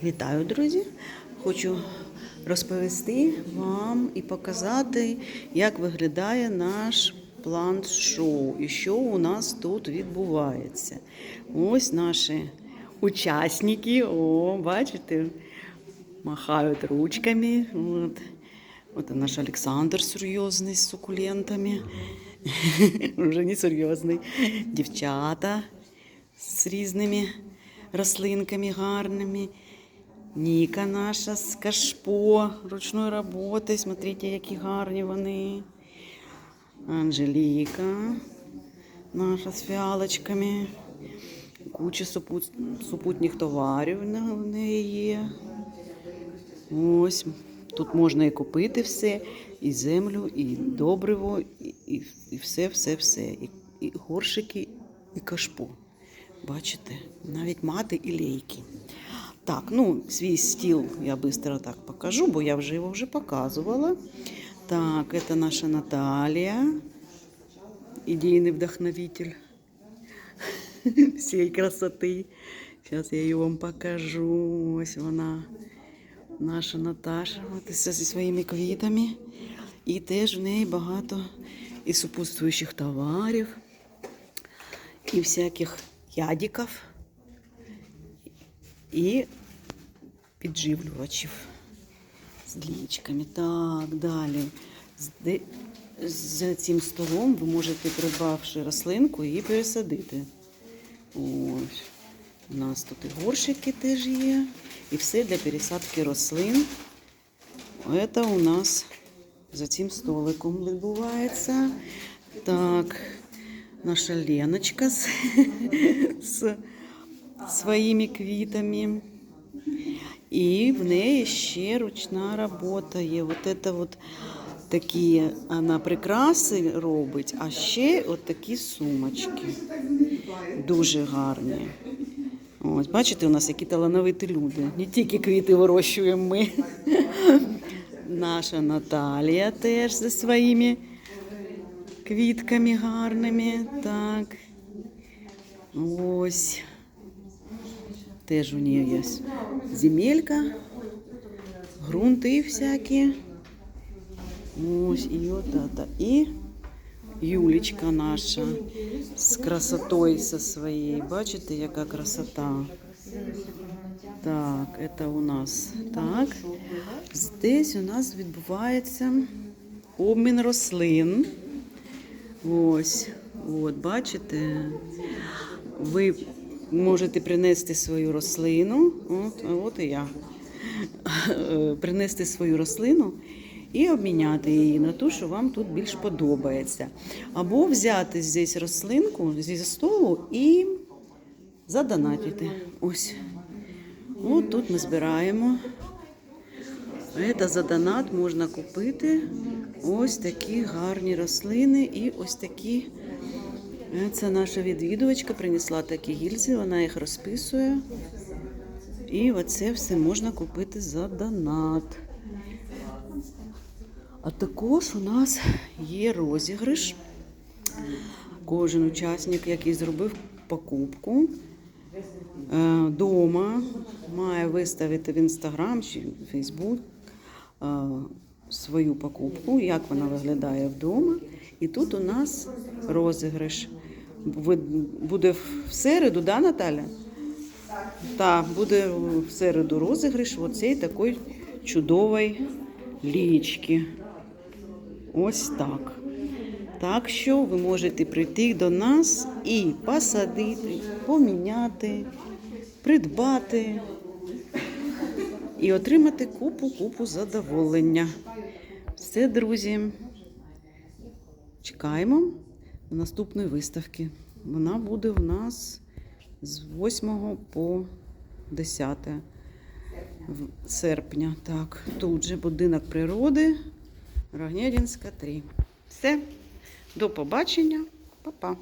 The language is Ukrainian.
Вітаю, друзі! Хочу розповісти вам і показати, як виглядає наш план шоу і що у нас тут відбувається. Ось наші учасники. О, бачите, махають ручками. От. От наш Олександр серйозний з сукулентами. Вже не серйозний. Дівчата з різними рослинками гарними. Ніка наша з кашпо ручної роботи. Смотрите, які гарні вони. Анжеліка наша з фіалочками. Куча супут... супутніх товарів в неї є. Ось. Тут можна і купити все, і землю, і добриво, і, і, і все, все, все. І, і горшики, і кашпо. Бачите, навіть мати і лейки. Так, ну, свій стіл я швидко так покажу, бо я вже його вже показувала. Так, це наша Наталія, ідейний вдохновитель всієї красоти. Зараз я її вам покажу. Ось вона, наша Наташа, зі своїми квітами. І теж в неї багато і супутствуючих товарів, і всяких ядиків, і підживлювачів з лічками. Так, далі. За цим столом ви можете, придбавши рослинку, її пересадити. Ось. У нас тут і горщики теж є. І все для пересадки рослин. Це у нас за цим столиком відбувається. Так, наша Леночка з, з своїми квітами. І в неї ще ручна робота є. От це от такі вона прикраси робить, а ще от такі сумочки. Дуже гарні. Ось, бачите, у нас які талановиті люди. Не тільки квіти вирощуємо ми. Наша Наталія теж зі своїми квітками гарними. Так. Ось. Теж у неї є земелька, грунти всякі. Ось і от это. Юлечка наша з красотою со своєю. Бачите, яка красота. Так, це у нас так. Здесь у нас відбувається обмін рослин. Ось, от, бачите, ви можете принести свою рослину. От, от і я. Е, Принести свою рослину і обміняти її на ту, що вам тут більш подобається. Або взяти здесь рослинку зі столу і задонатити. Ось. От тут ми збираємо. Це за донат можна купити ось такі гарні рослини і ось такі. Е, Це наша відвідувачка принесла такі гільзи, вона їх розписує. І оце все можна купити за донат. А також у нас є розіграш. Кожен учасник, який зробив покупку е, дома, має виставити в інстаграм чи Фейсбук е, свою покупку, як вона виглядає вдома. І тут у нас розіграш. Буде в середу, да, Наталя? Так, буде в середу розіграш оцей такої чудової лічки. Ось так. Так що ви можете прийти до нас і посадити, поміняти, придбати і отримати купу-купу задоволення. Все, друзі. Чекаємо на наступної виставки. Вона буде в нас з 8 по 10 серпня. Так, тут же будинок природи Рогнєдінська 3. Все, до побачення, Па-па.